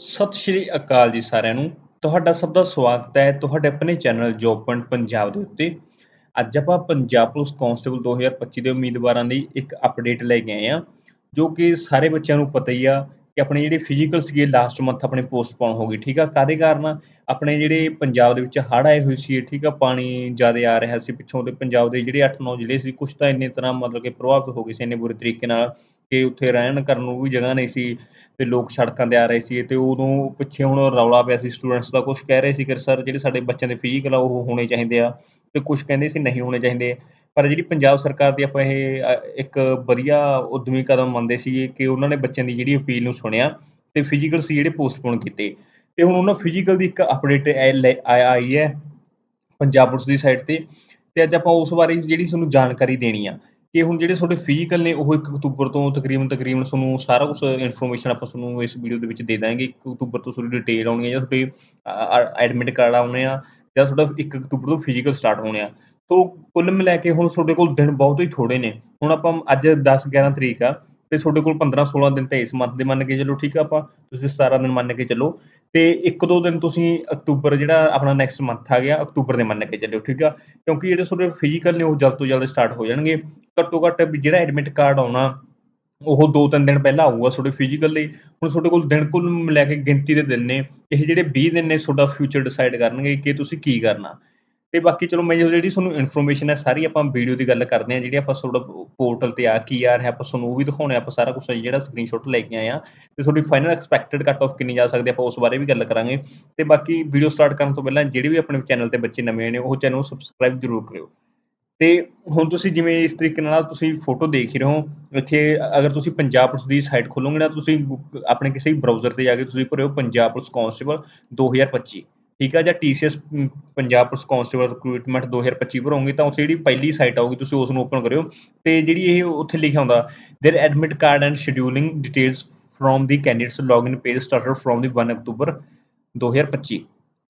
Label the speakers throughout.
Speaker 1: ਸਤਿ ਸ਼੍ਰੀ ਅਕਾਲ ਜੀ ਸਾਰਿਆਂ ਨੂੰ। ਤੁਹਾਡਾ ਸਭ ਦਾ ਸਵਾਗਤ ਹੈ ਤੁਹਾਡੇ ਆਪਣੇ ਚੈਨਲ ਜੋਬ ਪੁਆਇੰਟ ਪੰਜਾਬ ਦੇ ਉੱਤੇ। ਅੱਜ ਆਪਾਂ ਪੰਜਾਬ ਪੁਲਿਸ ਕਾਂਸਟੇਬਲ 2025 ਦੇ ਉਮੀਦਵਾਰਾਂ ਲਈ ਇੱਕ ਅਪਡੇਟ ਲੈ ਕੇ ਆਏ ਆ ਜੋ ਕਿ ਸਾਰੇ ਬੱਚਿਆਂ ਨੂੰ ਪਤਾ ਹੀ ਆ ਕਿ ਆਪਣੇ ਜਿਹੜੇ ਫਿਜ਼ੀਕਲ ਸੀਗੇ ਲਾਸਟ ਮੰਥ ਆਪਣੇ ਪੋਸਟਪੋਨ ਹੋ ਗਈ ਠੀਕ ਆ? ਕਾਦੇ ਕਾਰਨ? ਆਪਣੇ ਜਿਹੜੇ ਪੰਜਾਬ ਦੇ ਵਿੱਚ ਹੜ੍ਹ ਆਏ ਹੋਏ ਸੀ, ਠੀਕ ਆ? ਪਾਣੀ ਜ਼ਿਆਦਾ ਆ ਰਿਹਾ ਸੀ ਪਿੱਛੋਂ ਦੇ ਪੰਜਾਬ ਦੇ ਜਿਹੜੇ 8-9 ਜ਼ਿਲ੍ਹੇ ਸੀ ਕੁਝ ਤਾਂ ਇੰਨੇ ਤਰ੍ਹਾਂ ਮਤਲਬ ਕਿ ਪ੍ਰਭਾਵਿਤ ਹੋ ਗਏ ਸੀ ਇੰਨੇ ਬੁਰੇ ਤਰੀਕੇ ਨਾਲ। ਕਿ ਉੱਥੇ ਰਹਿਣ ਕਰਨ ਨੂੰ ਵੀ ਜਗ੍ਹਾ ਨਹੀਂ ਸੀ ਤੇ ਲੋਕ ਸੜਕਾਂ ਤੇ ਆ ਰਹੇ ਸੀ ਤੇ ਉਦੋਂ ਪਿੱਛੇ ਹੁਣ ਰੌਲਾ ਪਿਆ ਸੀ ਸਟੂਡੈਂਟਸ ਦਾ ਕੁਝ ਕਹਿ ਰਹੇ ਸੀ ਕਿ ਸਰ ਜਿਹੜੇ ਸਾਡੇ ਬੱਚਿਆਂ ਦੇ ਫਿਜ਼ੀਕਲ ਆ ਉਹ ਹੋਣੇ ਚਾਹੀਦੇ ਆ ਤੇ ਕੁਝ ਕਹਿੰਦੇ ਸੀ ਨਹੀਂ ਹੋਣੇ ਚਾਹੀਦੇ। ਪਰ ਜਿਹੜੀ ਪੰਜਾਬ ਸਰਕਾਰ ਦੀ ਆਪਾਂ ਇਹ ਇੱਕ ਵਧੀਆ ਉਦਮੀ ਕਦਮ ਮੰਨਦੇ ਸੀਗੇ ਕਿ ਉਹਨਾਂ ਨੇ ਬੱਚਿਆਂ ਦੀ ਜਿਹੜੀ ਅਪੀਲ ਨੂੰ ਸੁਣਿਆ ਤੇ ਫਿਜ਼ੀਕਲ ਸੀ ਜਿਹੜੇ ਪੋਸਟਪੋਨ ਕੀਤੇ। ਤੇ ਹੁਣ ਉਹਨਾਂ ਫਿਜ਼ੀਕਲ ਦੀ ਇੱਕ ਅਪਡੇਟ ਆਈ ਹੈ ਪੰਜਾਬ ਪੁਲਿਸ ਦੀ ਸਾਈਟ ਤੇ ਤੇ ਅੱਜ ਆਪਾਂ ਉਸ ਬਾਰੇ ਜਿਹੜੀ ਤੁਹਾਨੂੰ ਜਾਣਕਾਰੀ ਦੇਣੀ ਆ। ਕਿ ਹੁਣ ਜਿਹੜੇ ਤੁਹਾਡੇ ਫਿਜ਼ੀਕਲ ਨੇ, ਉਹ 1 ਅਕਤੂਬਰ ਤੋਂ ਤਕਰੀਬਨ ਤਕਰੀਬਨ ਤੁਹਾਨੂੰ ਸਾਰਾ ਕੁਝ ਇਨਫੋਰਮੇਸ਼ਨ ਆਪਾਂ ਤੁਹਾਨੂੰ ਇਸ ਵੀਡੀਓ ਦੇ ਵਿੱਚ ਦੇ ਦਾਂਗੇ। 1 ਅਕਤੂਬਰ ਤੋਂ ਤੁਹਾਡੀ ਡਿਟੇਲ ਆਉਣੀ ਹੈ ਜਾਂ ਤੁਹਾਡੇ ਐਡਮਿਟ ਕਾਰਡ ਆਉਣੇ ਆ ਜਾਂ ਤੁਹਾਡਾ 1 ਅਕਤੂਬਰ ਤੋਂ ਫਿਜ਼ੀਕਲ ਸਟਾਰਟ ਹੋਣੇ ਆ। ਤੋਂ ਕੁੱਲ ਮਿਲਾ ਕੇ ਹੁਣ ਤੁਹਾਡੇ ਕੋਲ ਦਿਨ ਬਹੁਤ ਹੀ ਥੋੜੇ ਨੇ। ਹੁਣ ਆਪਾਂ ਅੱਜ 10 11 ਤਰੀਕ ਆ ਤੇ ਤੁਹਾਡੇ ਕੋਲ 15 16 ਦਿਨ ਤਾਂ ਇਸ ਮੰਥ ਦੇ ਮੰਨ ਕੇ ਚੱਲੋ, ਠੀਕ ਆ ਆਪਾਂ? ਤੁਸੀਂ 17 ਦਿਨ ਮੰਨ ਕੇ ਚੱਲੋ। ਤੇ ਇੱਕ ਦੋ ਦਿਨ ਤੁਸੀਂ ਅਕਤੂਬਰ ਜਿਹੜਾ ਆਪਣਾ ਨੈਕਸਟ ਮੰਥ ਆ ਗਿਆ, ਅਕਤੂਬਰ ਦੇ ਮੰਨ ਕੇ ਚੱਲਿਓ, ਠੀਕ ਆ? ਕਿਉਂਕਿ ਜਿਹੜੇ ਤੁਹਾਡੇ ਫਿਜ਼ੀਕਲ ਨੇ ਉਹ ਜਲਦ ਤੋਂ ਜਲਦ ਸਟਾਰਟ ਹੋ ਜਾਣਗੇ। ਘੱਟੋ ਘੱਟ ਵੀ ਜਿਹੜਾ ਐਡਮਿਟ ਕਾਰਡ ਆਉਣਾ, ਉਹ 2-3 ਦਿਨ ਪਹਿਲਾਂ ਆਊਗਾ ਤੁਹਾਡੇ ਫਿਜ਼ੀਕਲ ਲਈ। ਹੁਣ ਤੁਹਾਡੇ ਕੋਲ ਦਿਨ ਕੁੱਲ ਮਿਲਾ ਕੇ ਗਿਣਤੀ ਦੇ ਦਿਨ ਨੇ। ਇਹ ਜਿਹੜੇ 20 ਦਿਨ ਨੇ ਤੁਹਾਡਾ ਫਿਊਚਰ ਡਿਸਾਈਡ ਕਰਨਗੇ ਕਿ ਤੁਸੀਂ ਕੀ ਕਰਨਾ। ਤੇ ਬਾਕੀ ਚਲੋ ਮੈਂ ਜਿਹੜੀ ਤੁਹਾਨੂੰ ਇਨਫੋਰਮੇਸ਼ਨ ਹੈ ਸਾਰੀ ਆਪਾਂ ਵੀਡੀਓ ਦੀ ਗੱਲ ਕਰਦੇ ਹਾਂ, ਜਿਹੜੀ ਆਪਾਂ ਤੁਹਾਡਾ ਪੋਰਟਲ ਤੇ ਆ ਕੀ ਆ ਰਿਹਾ, ਆਪਾਂ ਤੁਹਾਨੂੰ ਉਹ ਵੀ ਦਿਖਾਉਣੇ ਆਪਾਂ ਸਾਰਾ ਕੁਝ ਜਿਹੜਾ ਸਕਰੀਨਸ਼ਾਟ ਲੈ ਕੇ ਆਏ ਆ ਤੇ ਤੁਹਾਡੀ ਫਾਈਨਲ ਐਕਸਪੈਕਟਡ ਕੱਟ ਆਫ ਕਿੰਨੀ ਜਾ ਸਕਦੀ ਆਪਾਂ ਉਸ ਬਾਰੇ ਵੀ ਗੱਲ ਕਰਾਂਗੇ। ਤੇ ਬਾਕੀ ਵੀਡੀਓ ਸਟਾਰਟ ਕਰਨ ਤੋਂ ਪਹਿਲਾਂ ਜਿਹੜੇ ਵੀ ਆਪਣੇ ਚੈਨਲ ਤੇ ਬੱਚੇ ਨਵੇਂ ਨੇ, ਉਹ ਚੈਨਲ ਸਬਸਕ੍ਰਾਈਬ ਜ਼ਰੂਰ ਕਰਿਓ। ਤੇ ਹੁਣ ਤੁਸੀਂ ਜਿਵੇਂ ਇਸ ਤਰੀਕੇ ਨਾਲ ਤੁਸੀਂ ਫੋਟੋ ਦੇਖ ਹੀ ਰਹੇ ਹੋ, ਇੱਥੇ ਅਗਰ ਤੁਸੀਂ ਪੰਜਾਬ ਪੁਲਿਸ ਦੀ ਸਾਈਟ ਖੋਲੋਗੇ ਨਾ, ਤੁਸੀਂ ਆਪਣੇ ਕਿਸੇ ਬ੍ਰਾਊਜ਼ਰ ਤੇ ਜਾ ਕੇ ਤੁਸੀਂ ਭਰਿਓ ਪੰਜਾਬ ਪੁਲਿਸ ਕਾਂਸਟੇਬਲ 2025 ਠੀਕ ਆ ਜਾਂ TCS ਅਮ, ਪੰਜਾਬ ਪੁਲਿਸ ਕਾਂਸਟੇਬਲ ਰਿਕਰੂਟਮੈਂਟ 2025 ਭਰੋਗੇ ਤਾਂ ਉੱਥੇ ਜਿਹੜੀ ਪਹਿਲੀ ਸਾਈਟ ਆਊਗੀ ਤੁਸੀਂ ਉਸ ਨੂੰ ਓਪਨ ਕਰਿਓ ਤੇ ਜਿਹੜੀ ਇਹ ਉੱਥੇ ਲਿਖਿਆ ਹੁੰਦਾ there admit card and scheduling details from the candidates login page started from the 1 October 2025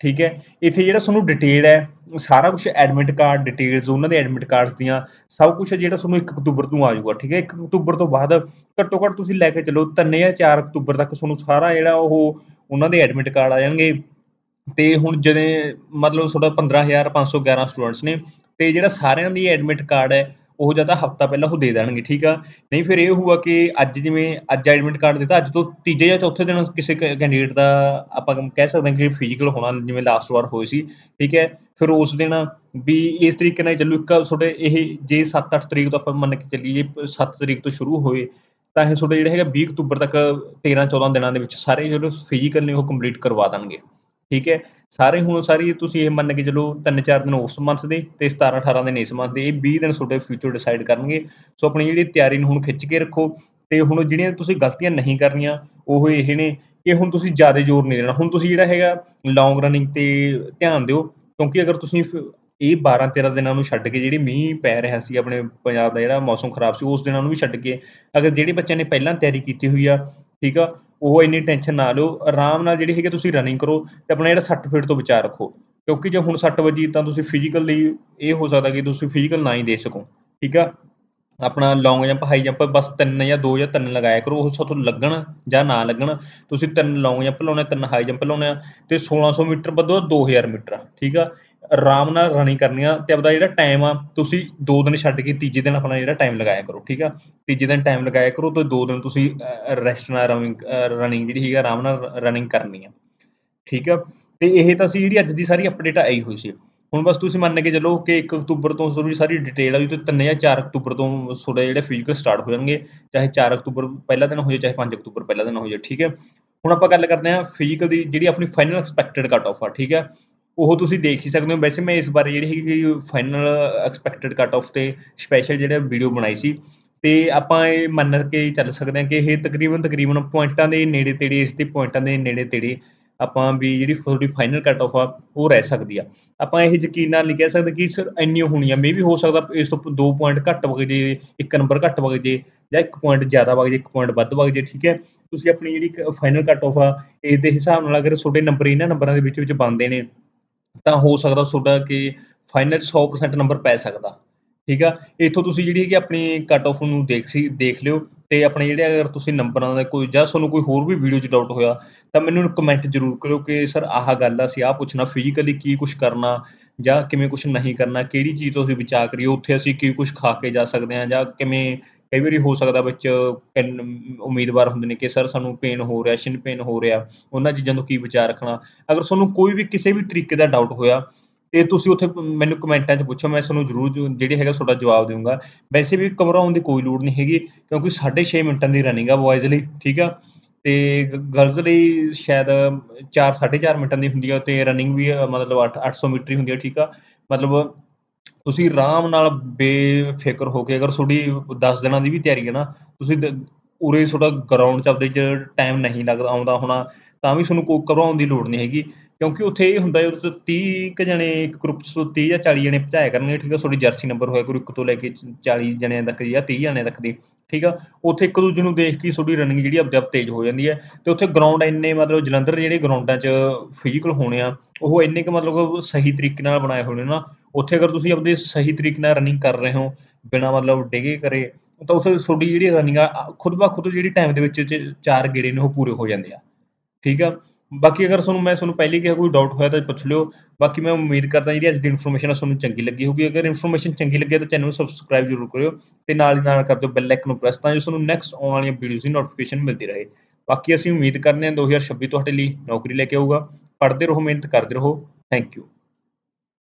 Speaker 1: ਠੀਕ ਹੈ ਇੱਥੇ ਜਿਹੜਾ ਤੁਹਾਨੂੰ ਡਿਟੇਲ ਹੈ ਸਾਰਾ ਕੁਝ ਐਡਮਿਟ ਕਾਰਡ ਡਿਟੇਲਸ ਉਹਨਾਂ ਦੇ ਐਡਮਿਟ ਕਾਰਡਸ ਦੀਆਂ ਸਭ ਕੁਝ ਜਿਹੜਾ ਤੁਹਾਨੂੰ 1 ਅਕਤੂਬਰ ਤੋਂ ਆ ਜਾਊਗਾ ਠੀਕ ਹੈ 1 ਅਕਤੂਬਰ ਤੋਂ ਬਾਅਦ ਘੱਟੋ ਘੱਟ ਤੁਸੀਂ ਲੈ ਕੇ ਚੱਲੋ 3 ਜਾਂ 4 ਅਕਤੂਬਰ ਤੱਕ ਤੁਹਾਨੂੰ ਸਾਰਾ ਜਿਹੜਾ ਉਹ ਉਹਨਾਂ ਦੇ ਐਡਮਿਟ ਕਾਰਡ ਆ ਜਾਣਗੇ ਅਤੇ ਹੁਣ ਜਦੋਂ ਮਤਲਬ ਤੁਹਾਡਾ 15511 ਸਟੂਡੈਂਟਸ ਨੇ ਅਤੇ ਜਿਹੜਾ ਸਾਰਿਆਂ ਦੀ ਐਡਮਿਟ ਕਾਰਡ ਹੈ, ਉਹ ਜਾਂ ਤਾਂ ਹਫਤਾ ਪਹਿਲਾਂ ਉਹ ਦੇ ਦੇਣਗੇ, ਠੀਕ ਆ? ਨਹੀਂ, ਫਿਰ ਇਹ ਹੋਊਗਾ ਕਿ ਅੱਜ ਜਿਵੇਂ ਅੱਜ ਐਡਮਿਟ ਕਾਰਡ ਦਿੱਤਾ, ਅੱਜ ਤੋਂ ਤੀਜੇ ਜਾਂ ਚੌਥੇ ਦਿਨ ਕਿਸੇ ਕੈਂਡੀਡੇਟ ਦਾ ਆਪਾਂ ਕਹਿ ਸਕਦੇ ਹਾਂ ਕਿ ਫਿਜ਼ੀਕਲ ਹੋਣਾ, ਜਿਵੇਂ ਲਾਸਟ ਵਾਰ ਹੋਈ ਸੀ, ਠੀਕ ਹੈ? ਫਿਰ ਉਸ ਦਿਨ ਵੀ ਇਸ ਤਰੀਕੇ ਨਾਲ ਚੱਲੂ, ਇੱਕ ਤੁਹਾਡੇ ਇਹ ਜੇ 7-8 ਤਰੀਕ ਤੋਂ ਆਪਾਂ ਮੰਨ ਕੇ ਚੱਲੀਏ 7 ਤਰੀਕ ਤੋਂ ਸ਼ੁਰੂ ਹੋਏ, ਤਾਂ ਇਹ ਤੁਹਾਡੇ ਜਿਹੜਾ ਹੈਗਾ 20 ਅਕਤੂਬਰ ਤੱਕ 13-14 ਦਿਨਾਂ ਦੇ ਵਿੱਚ ਸਾਰੇ ਜਿਹੜੇ ਫਿਜ਼ੀਕਲ ਨੇ ਉਹ ਕੰਪਲੀਟ ਕਰਵਾ ਦੇਣਗੇ। ਠੀਕ ਹੈ? ਸਾਰੇ ਹੁਣ ਸਾਰੀ ਤੁਸੀਂ ਇਹ ਮੰਨ ਕੇ ਚਲੋ 3-4 ਦਿਨ ਉਸ ਮੰਥ ਦੇ ਤੇ 17-18 ਦਿਨ ਇਸ ਮੰਥ ਦੇ, ਇਹ 20 ਦਿਨ ਤੁਹਾਡੇ ਫਿਊਚਰ ਡਿਸਾਈਡ ਕਰਨਗੇ। ਸੋ ਆਪਣੀ ਜਿਹੜੀ ਤਿਆਰੀ ਨੂੰ ਹੁਣ ਖਿੱਚ ਕੇ ਰੱਖੋ ਤੇ ਹੁਣ ਜਿਹੜੀਆਂ ਤੁਸੀਂ ਗਲਤੀਆਂ ਨਹੀਂ ਕਰਨੀਆਂ, ਉਹ ਇਹ ਨੇ ਕਿ ਹੁਣ ਤੁਸੀਂ ਜ਼ਿਆਦਾ ਜ਼ੋਰ ਨਹੀਂ ਦੇਣਾ। ਹੁਣ ਤੁਸੀਂ ਜਿਹੜਾ ਹੈਗਾ ਲੌਂਗ ਰਨਿੰਗ ਤੇ ਧਿਆਨ ਦਿਓ, ਕਿਉਂਕਿ ਅਗਰ ਤੁਸੀਂ ਇਹ 12-13 ਦਿਨਾਂ ਨੂੰ ਛੱਡ ਕੇ ਜਿਹੜੀ ਮੀਂਹ ਪੈ ਰਿਹਾ ਸੀ ਆਪਣੇ ਪੰਜਾਬ ਦਾ ਜਿਹੜਾ ਮੌਸਮ ਖਰਾਬ ਸੀ, ਉਸ ਦਿਨਾਂ ਨੂੰ ਵੀ ਛੱਡ ਕੇ ਅਗਰ ਜਿਹੜੇ ਬੱਚਿਆਂ ਨੇ ਪਹਿਲਾਂ ਤਿਆਰੀ ਕੀਤੀ ਹੋਈ ਆ, ਠੀਕ ਆ ਉਹ ਇੰਨੀ ਟੈਨਸ਼ਨ ਨਾ ਲਓ, ਆਰਾਮ ਨਾਲ ਜਿਹੜੀ ਹੈਗੀ ਤੁਸੀਂ ਰਨਿੰਗ ਕਰੋ ਤੇ ਆਪਣਾ ਜਿਹੜਾ 60 ਫੀਟ ਤੋਂ ਬਚਾਅ ਰੱਖੋ। ਕਿਉਂਕਿ ਜੇ ਹੁਣ 60 ਵਜੀ ਤਾਂ ਤੁਸੀਂ ਫਿਜ਼ੀਕਲ ਲਈ ਇਹ ਹੋ ਸਕਦਾ ਕਿ ਤੁਸੀਂ ਫਿਜ਼ੀਕਲ ਨਾ ਹੀ ਦੇ ਸਕੋ, ਠੀਕ ਆ? ਆਪਣਾ ਲੌਂਗ ਜੰਪ ਹਾਈ ਜੰਪ ਬਸ ਤਿੰਨ ਜਾਂ ਦੋ ਜਾਂ ਤਿੰਨ ਲਗਾਇਆ ਕਰੋ, ਉਹ ਤੁਹਾਨੂੰ ਲੱਗਣ ਜਾਂ ਨਾ ਲੱਗਣ। ਤੁਸੀਂ ਤਿੰਨ ਲੌਂਗ ਜੰਪ ਲਾਉਣੇ, ਤਿੰਨ ਹਾਈ ਜੰਪ ਲਾਉਣੇ ਆ ਤੇ 1600 ਮੀਟਰ ਬਦੋ 2000 ਮੀਟਰ, ਠੀਕ ਆ? ਆਰਾਮ ਨਾਲ ਰਨਿੰਗ ਕਰਨੀ ਆ ਤੇ ਆਪਦਾ ਜਿਹੜਾ ਟਾਈਮ ਆ, ਤੁਸੀਂ ਦੋ ਦਿਨ ਛੱਡ ਕੇ ਤੀਜੇ ਦਿਨ ਆਪਣਾ ਜਿਹੜਾ ਟਾਈਮ ਲਗਾਇਆ ਕਰੋ, ਠੀਕ ਆ? ਤੀਜੇ ਦਿਨ ਟਾਈਮ ਲਗਾਇਆ ਕਰੋ ਤੇ ਦੋ ਦਿਨ ਤੁਸੀਂ ਰੈਸਟ ਨਾਲ ਰਨਿੰਗ ਰਨਿੰਗ ਜਿਹੜੀ ਹੈਗੀ ਆਰਾਮ ਨਾਲ ਰਨਿੰਗ ਕਰਨੀ ਆ, ਠੀਕ ਆ? ਤੇ ਇਹ ਤਾਂ ਸੀ ਜਿਹੜੀ ਅੱਜ ਦੀ ਸਾਰੀ ਅਪਡੇਟ ਆਈ ਹੋਈ ਸੀ। ਹੁਣ ਬਸ ਤੁਸੀਂ ਮੰਨ ਕੇ ਚੱਲੋ ਕਿ 1 ਅਕਤੂਬਰ ਤੋਂ ਤੁਹਾਡੀ ਸਾਰੀ ਡਿਟੇਲ ਆਈ ਤੇ 3 ਜਾਂ 4 ਅਕਤੂਬਰ ਤੋਂ ਤੁਹਾਡੇ ਜਿਹੜੇ ਫਿਜ਼ੀਕਲ ਸਟਾਰਟ ਹੋ ਜਾਣਗੇ, ਚਾਹੇ 4 ਅਕਤੂਬਰ ਪਹਿਲਾ ਦਿਨ ਹੋ ਜਾਏ ਚਾਹੇ 5 ਅਕਤੂਬਰ ਪਹਿਲਾ ਦਿਨ ਹੋ ਜਾਏ ਠੀਕ ਹੈ ਹੁਣ ਆਪਾਂ ਗੱਲ ਕਰਦੇ ਹਾਂ ਫਿਜ਼ੀਕਲ ਦੀ ਜਿਹੜੀ ਆਪਣੀ ਫਾਈਨਲ ਐਕਸਪੈਕਟਡ ਕੱਟ ਆਫ ਆ, ਠੀਕ ਹੈ ਉਹ ਤੁਸੀਂ ਦੇਖ ਹੀ ਸਕਦੇ ਹੋ। ਵੈਸੇ ਮੈਂ ਇਸ ਬਾਰੇ ਜਿਹੜੀ ਹੈਗੀ ਫਾਈਨਲ ਐਕਸਪੈਕਟਡ ਕੱਟ ਆਫ ਤੇ ਸਪੈਸ਼ਲ ਜਿਹੜਾ ਵੀਡੀਓ ਬਣਾਈ ਸੀ। ਤੇ ਆਪਾਂ ਇਹ ਮੰਨ ਕੇ ਚੱਲ ਸਕਦੇ ਹਾਂ ਕਿ ਇਹ ਤਕਰੀਬਨ ਤਕਰੀਬਨ ਪੁਆਇੰਟਾਂ ਦੇ ਨੇੜੇ ਤੇੜੇ, ਇਸ ਦੇ ਪੁਆਇੰਟਾਂ ਦੇ ਨੇੜੇ ਤੇੜੇ ਆਪਾਂ ਵੀ ਜਿਹੜੀ ਤੁਹਾਡੀ ਫਾਈਨਲ ਕੱਟ ਆਫ ਆ, ਉਹ ਰਹਿ ਸਕਦੀ ਆ। ਆਪਾਂ ਇਹ ਯਕੀਨ ਨਾਲ ਨਹੀਂ ਕਹਿ ਸਕਦੇ ਕਿ ਸਰ ਇੰਨੀ ਹੋਣੀ ਆ ਮੇ ਵੀ ਹੋ ਸਕਦਾ ਇਸ ਤੋਂ 2 ਪੁਆਇੰਟ ਘੱਟ ਵਗ ਜੇ, ਇੱਕ ਨੰਬਰ ਘੱਟ ਵਗ ਜੇ, ਜਾਂ ਇੱਕ ਪੁਆਇੰਟ ਜ਼ਿਆਦਾ ਵਗ ਜੇ, ਇੱਕ ਪੁਆਇੰਟ ਵੱਧ ਵਗ ਜੇ, ਠੀਕ ਹੈ? ਤੁਸੀਂ ਆਪਣੀ ਜਿਹੜੀ ਫਾਈਨਲ ਕੱਟ ਆਫ ਆ, ਇਸ ਦੇ ਹਿਸਾਬ ਨਾਲ ਅਗਰ ਤੁਹਾਡੇ ਨੰਬਰ ਇਹਨਾਂ ਨੰਬਰਾਂ ਦੇ ਵਿੱਚ ਵਿੱਚ ਬਣਦੇ ਨੇ ਤਾਂ ਹੋ ਸਕਦਾ ਤੁਹਾਡਾ ਕਿ ਫਾਈਨਲ 100% ਨੰਬਰ ਪੈ ਸਕਦਾ। ਠੀਕ ਆ? ਇੱਥੋਂ ਤੁਸੀਂ ਜਿਹੜੀ ਹੈਗੀ ਆਪਣੀ ਕੱਟ ਆਫ ਨੂੰ ਦੇਖ ਸੀ, ਦੇਖ ਲਿਓ ਤੇ ਆਪਣੇ ਜਿਹੜੇ ਅਗਰ ਤੁਸੀਂ ਨੰਬਰਾਂ ਦਾ ਕੋਈ ਜਾਂ ਤੁਹਾਨੂੰ ਕੋਈ ਹੋਰ ਵੀ ਵੀਡੀਓ 'ਚ ਡਾਊਟ ਹੋਇਆ, ਤਾਂ ਮੈਨੂੰ ਕਮੈਂਟ ਜ਼ਰੂਰ ਕਰਿਓ ਕਿ ਸਰ ਆਹ ਗੱਲ ਆ, ਅਸੀਂ ਆਹ ਪੁੱਛਣਾ ਫਿਜ਼ੀਕਲੀ ਕੀ ਕੁਛ ਕਰਨਾ ਜਾਂ ਕਿਵੇਂ ਕੁਛ ਨਹੀਂ ਕਰਨਾ, ਕਿਹੜੀ ਚੀਜ਼ ਤੋਂ ਅਸੀਂ ਬਚਾ ਕਰੀਏ, ਉੱਥੇ ਅਸੀਂ ਕੀ ਕੁਛ ਖਾ ਕੇ ਜਾ ਸਕਦੇ ਹਾਂ ਜਾਂ ਕਿਵੇਂ ਕਈ ਵਾਰੀ ਹੋ ਸਕਦਾ ਵਿੱਚ ਉਮੀਦਵਾਰ ਹੁੰਦੇ ਨੇ ਕਿ ਸਰ ਸਾਨੂੰ ਪੇਨ ਹੋ ਰਿਹਾ ਸ਼ਿਨ ਪੇਨ ਹੋ ਰਿਹਾ ਉਹਨਾਂ ਚੀਜ਼ਾਂ ਤੋਂ ਕੀ ਵਿਚਾਰ ਰੱਖਣਾ। ਅਗਰ ਤੁਹਾਨੂੰ ਕੋਈ ਵੀ ਕਿਸੇ ਵੀ ਤਰੀਕੇ ਦਾ ਡਾਊਟ ਹੋਇਆ ਤੇ ਤੁਸੀਂ ਉੱਥੇ ਮੈਨੂੰ ਕਮੈਂਟਾਂ 'ਚ ਪੁੱਛੋ ਮੈਂ ਤੁਹਾਨੂੰ ਜ਼ਰੂਰ ਜੋ- ਜਿਹੜੇ ਹੈਗਾ ਤੁਹਾਡਾ ਜਵਾਬ ਦੇਵਾਂਗਾ। ਵੈਸੇ ਵੀ ਘਬਰਾਉਣ ਦੀ ਕੋਈ ਲੋੜ ਨਹੀਂ ਹੈਗੀ ਕਿਉਂਕਿ 6.5 ਮਿੰਟਾਂ ਦੀ ਰਨਿੰਗ ਆ ਬॉयਜ਼ ਲਈ ਠੀਕ ਆ? ਤੇ ਗਰਲਜ਼ ਲਈ ਸ਼ਾਇਦ 4 4.5 ਮਿੰਟਾਂ ਦੀ ਹੁੰਦੀ ਆ ਤੇ ਰਨਿੰਗ ਵੀ ਅ, ਮਤਲਬ 8 800 ਮੀਟਰ ਹੀ ਹੁੰਦੀ ਆ ਠੀਕ ਆ? ਮਤਲਬ ਤੁਸੀਂ ਆਰਾਮ ਨਾਲ ਬੇਫਿਕਰ ਹੋ ਕੇ, ਅਗਰ ਤੁਹਾਡੀ ਦਸ ਦਿਨਾਂ ਦੀ ਵੀ ਤਿਆਰੀ ਹੈ ਨਾ, ਤੁਸੀਂ ਦ- ਉਰੇ ਤੁਹਾਡਾ ਗਰਾਊਂਡ 'ਚ ਆਪਦੇ 'ਚ ਟਾਈਮ ਨਹੀਂ ਲੱਗਦਾ, ਆਉਂਦਾ ਹੋਣਾ, ਤਾਂ ਵੀ ਤੁਹਾਨੂੰ ਕੋਈ ਘਬਰਾਉਣ ਦੀ ਲੋੜ ਨਹੀਂ ਹੈਗੀ। ਕਿਉਂਕਿ ਉੱਥੇ ਇਹ ਹੁੰਦਾ ਜਦੋਂ ਤੁਸੀਂ 30 ਕੁ ਜਣੇ, ਇੱਕ ਗਰੁੱਪ 'ਚ ਤੀਹ ਜਾਂ 40 ਜਣੇ ਭਜਾਇਆ ਕਰਨਗੇ, ਠੀਕ ਆ ਤੁਹਾਡੀ ਜਰਸੀ ਨੰਬਰ ਹੋਇਆ ਕਰੂ ਇੱਕ ਤੋਂ ਲੈ ਕੇ 40 ਜਣਿਆਂ ਤੱਕ ਦੀ ਜਾਂ ਤੀਹ ਜਣਿਆਂ ਤੱਕ ਦੀ। ਠੀਕ ਆ? ਉੱਥੇ ਇੱਕ ਦੂਜੇ ਨੂੰ ਦੇਖ ਕੇ ਤੁਹਾਡੀ ਰਨਿੰਗ ਜਿਹੜੀ ਆਪਦੇ ਆਪ ਤੇਜ਼ ਹੋ ਜਾਂਦੀ ਹੈ। ਤੇ ਉੱਥੇ ਗਰਾਊਂਡ ਇੰਨੇ ਮਤਲਬ ਜਲੰਧਰ ਦੇ ਜਿਹੜੇ ਗਰਾਊਂਡਾਂ 'ਚ ਫਿਜ਼ੀਕਲ ਹੋਣੇ ਆ, ਉਹ ਇੰਨੇ ਕੁ ਮਤਲਬ ਸਹੀ ਤਰੀਕੇ ਨਾਲ ਬਣਾਏ ਹੋਏ ਨੇ ਨਾ। ਉੱਥੇ ਅਗਰ ਤੁਸੀਂ ਆਪਦੇ ਸਹੀ ਤਰੀਕੇ ਨਾਲ ਰਨਿੰਗ ਕਰ ਰਹੇ ਹੋ, ਬਿਨਾਂ ਮਤਲਬ ਡਿਗੇ ਕਰੇ, ਤਾਂ ਉਸ ਤੁਹਾਡੀ ਜਿਹੜੀ ਰਨਿੰਗ ਆ, ਖੁਦ ਬਾ ਖੁਦ ਜਿਹੜੀ ਟਾਈਮ ਦੇ ਵਿੱਚ ਚਾਰ ਗੇੜੇ ਨੇ, ਉਹ ਪੂਰੇ ਹੋ ਜਾਂਦੇ ਆ। ਠੀਕ ਆ? ਬਾਕੀ ਅਗਰ ਤੁਹਾਨੂੰ ਮੈਂ ਤੁਹਾਨੂੰ ਪਹਿਲੀ ਕਿਹਾ ਕੋਈ ਡਾਊਟ ਹੋਇਆ ਤਾਂ ਪੁੱਛ ਲਿਓ। ਬਾਕੀ ਮੈਂ ਉਮੀਦ ਕਰਦਾ ਜਿਹੜੀ ਅੱਜ ਦੀ ਇਨਫੋਰਮੇਸ਼ਨ ਆ ਤੁਹਾਨੂੰ ਚੰਗੀ ਲੱਗੀ ਹੋਊਗੀ। ਅਗਰ ਇਨਫੋਰਮੇਸ਼ਨ ਚੰਗੀ ਲੱਗੀ ਤਾਂ ਚੈਨਲ ਨੂੰ ਸਬਸਕ੍ਰਾਈਬ ਜ਼ਰੂਰ ਕਰਿਓ ਤੇ ਨਾਲ ਦੀ ਨਾਲ ਕਰ ਦਿਓ ਬੈਲ ਆਈਕਨ ਨੂੰ ਪ੍ਰੈਸ ਤਾਂ ਜੋ ਤੁਹਾਨੂੰ ਨੈਕਸਟ ਆਉਣ ਵਾਲੀਆਂ ਵੀਡੀਓਜ਼ ਦੀ ਨੋਟੀਫਿਕੇਸ਼ਨ ਮਿਲਦੀ ਰਹੇ। ਬਾਕੀ ਅਸੀਂ ਉਮੀਦ ਕਰਦੇ ਹਾਂ 2026 ਤੁਹਾਡੇ ਲਈ ਨੌਕਰੀ ਲੈ ਕੇ ਆਊਗਾ। ਪੜ੍ਹਦੇ ਰਹੋ, ਮਿਹਨਤ ਕਰਦੇ ਰਹੋ। Thank you